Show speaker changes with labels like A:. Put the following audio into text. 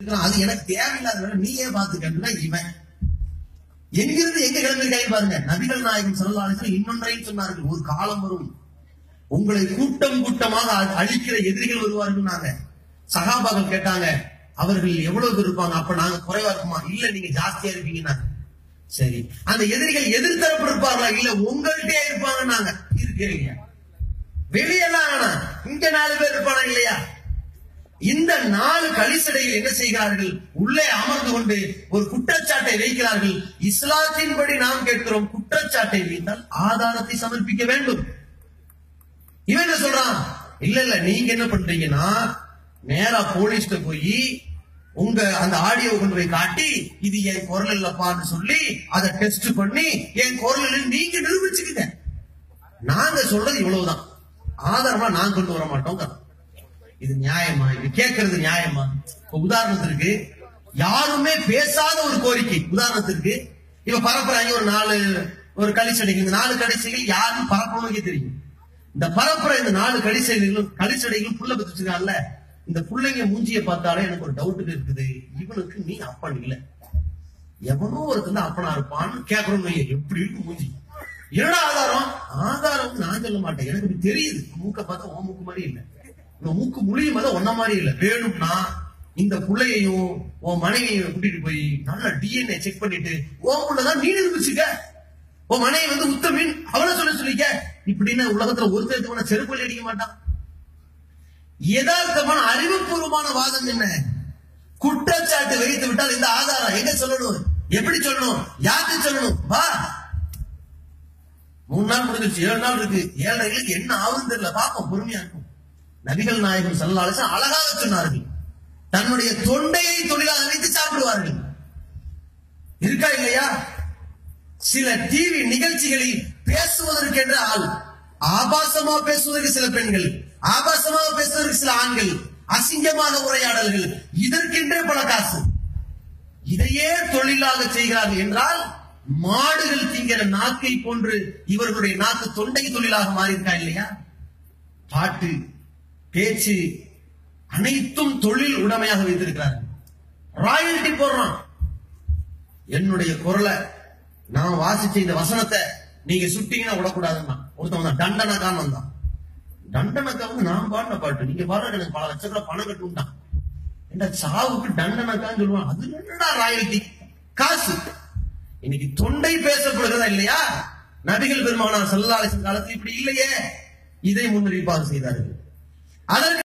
A: அது எனக்கு தேவையில்லாத வேலை. நீயே பாத்துக்கன்னா இவன். எங்கிருந்து எங்க கிளம்பிருக்காங்க பாருங்க. நபிகள் நாயகம் சொல்லலாம் இன்னொன்றையும் சொன்னார்கள். ஒரு காலம் வரும். உங்களை கூட்டம் கூட்டமாக அழிக்கிற எதிரிகள் வருவார்கள் நாங்க. சகாபாக்கள் கேட்டாங்க அவர்கள் எவ்வளவு பேர் இருப்பாங்க? அப்ப நாங்க குறைவா இருக்குமா? இல்ல நீங்க ஜாஸ்தியா இருப்பீங்கன்னா சரி. அந்த எதிரிகள் எதிர்த்தரப்பு இருப்பார்களா இல்ல உங்கள்கிட்டயே இருப்பாங்க நாங்க இருக்கிறீங்க வெளியெல்லாம் ஆனா இங்க நாலு பேர் இருப்பானா இல்லையா? இந்த நாலு கலிசடையில் என்ன செய்கிறார்கள்? உள்ளே அமர்ந்து கொண்டு ஒரு குற்றச்சாட்டை வைக்கிறார்கள். இஸ்லாத்தின்படி நாம் கேட்கிறோம் குற்றச்சாட்டை வைத்தால் ஆதாரத்தை சமர்ப்பிக்க வேண்டும். இவன் என்ன சொல்றான்? இல்ல இல்ல நீங்க என்ன பண்றீங்கன்னா நேரா போலீஸ்ட போய் உங்க அந்த ஆடியோ கொண்டு போய் காட்டி இது என் குரல் இல்லப்பான்னு சொல்லி அதை டெஸ்ட் பண்ணி என் குரல் நீங்க நிரூபிச்சுக்கிட்ட நாங்க சொல்றது இவ்வளவுதான். ஆதாரமா நான் கொண்டு வர மாட்டோம் இது நியாயமா? இது கேட்கறது நியாயமா? இப்ப உதாரணத்திற்கு யாருமே பேசாத ஒரு கோரிக்கை. உதாரணத்திற்கு இப்ப பரப்புறாங்க ஒரு நாலு ஒரு கலிச்சடைகள் இந்த நாலு கடைசிகள் யாரும் பரப்பணும்னு தெரியும். இந்த பரப்புற இந்த நாலு கடிசைகளும் கலிச்சடைகளும் புள்ள பெற்றுருக்காங்கல்ல இந்த புள்ளைங்க மூஞ்சிய பார்த்தாலே எனக்கு ஒரு டவுட் இருக்குது. இவனுக்கு நீ அப்பன் இல்ல. எவனோ ஒருத்தன் அப்பனா இருப்பான்னு கேட்கணும் எப்படி இருக்கு மூஞ்சி? என்னடா ஆதாரம்? ஆதாரம் நான் சொல்ல மாட்டேன். எனக்கு தெரியுது. மூக்க பார்த்தா ஓ மூக்கு மாதிரி இல்லை. இந்த மூக்கு முழியும் போது ஒன்ன மாதிரி இல்ல. வேணும்னா இந்த பிள்ளையையும் உன் மனைவியையும் கூட்டிட்டு போய் நல்லா டிஎன்ஏ செக் பண்ணிட்டு உன் புள்ளதான் நீ நிரூபிச்சுக்க உன் மனைவி வந்து உத்தமின் அவளை சொல்ல சொல்லிக்க. இப்படின்னு உலகத்துல ஒருத்தருக்கு செருப்பு அடிக்க மாட்டான். யதார்த்தமான அறிவுபூர்வமான வாதம் என்ன? குற்றச்சாட்டு வைத்து விட்டால் இந்த ஆதாரம் எங்க சொல்லணும்? எப்படி சொல்லணும்? யாருக்கு சொல்லணும்? வா. மூணு நாள் முடிஞ்சிருச்சு ஏழு நாள் இருக்கு. ஏழரைகளுக்கு என்ன ஆகுதுன்னு தெரியல. பாப்போம் பொறுமையா இருக்கும் நபிகள் நாயகம் சல்லாசன் அழகாக சொன்னார்கள். தன்னுடைய தொண்டையை தொழிலாக வைத்து சாப்பிடுவார்கள். இருக்கா இல்லையா? சில டிவி நிகழ்ச்சிகளில் பேசுவதற்கென்ற ஆள். ஆபாசமா பேசுவதற்கு சில பெண்கள் ஆபாசமாக பேசுவதற்கு சில ஆண்கள் அசிங்கமாக உரையாடல்கள் இதற்கென்றே பல காசு. இதையே தொழிலாக செய்கிறார்கள் என்றால் மாடுகள் திங்கிற நாக்கை போன்று இவர்களுடைய நாக்கு தொண்டை தொழிலாக மாறியிருக்கா இல்லையா? பாட்டு பேச்சு அனைத்தும் தொழில் உடைமையாக வைத்திருக்கிறார்கள். ராயல்டி போடுறான். என்னுடைய குரலை நான் வாசிச்ச இந்த வசனத்தை நீங்க சுட்டீங்கன்னா விடக்கூடாதுன்னா ஒருத்தவங்க தான் தண்டனக்கான் வந்தான். தண்டனக்கா வந்து நான் பாடின பாட்டு. நீங்க பாடுற எனக்கு பல லட்சத்துல பணம் கட்டும்ட்டான். என்ன சாவுக்கு தண்டனக்கான்னு சொல்லுவான்? அது என்னடா ராயல்டி காசு? இன்னைக்கு தொண்டை பேசப்படுகிறதா இல்லையா? நபிகள் பெருமானார் செல்லாலேசன் காலத்தில் இப்படி இல்லையே. இதை முன்னறிவிப்பாக செய்தார்கள். 안 하는